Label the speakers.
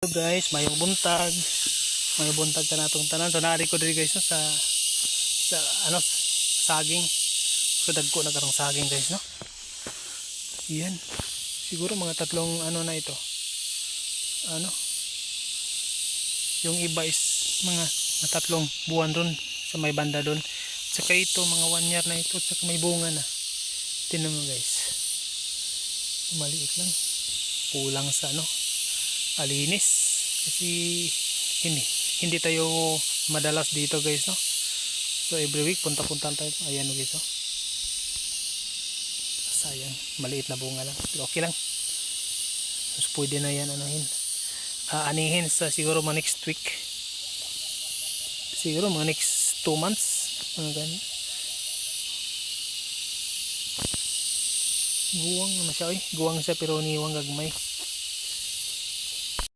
Speaker 1: Hello guys, mayong buntag. Mayong buntag ka natong tanan. So naari ko diri guys no, sa sa ano saging. So dagko na karong saging guys no. Yan. Siguro mga tatlong ano na ito. Ano? Yung iba is mga, tatlong buwan ron sa may banda doon. Saka ito mga one year na ito. Saka may bunga na. Tinan mo guys. Maliit lang. Kulang sa ano alinis. Kasi hindi. Hindi tayo madalas dito guys no? So every week punta punta tayo. Ayan no guys no sayang. Maliit na bunga lang. Pero okay lang. So pwede na yan anuhin. Aanihin sa siguro mga next week. Siguro mga next 2 months. Mga ganyan guwang ano siya eh? Guwang siya pero niwang gagmay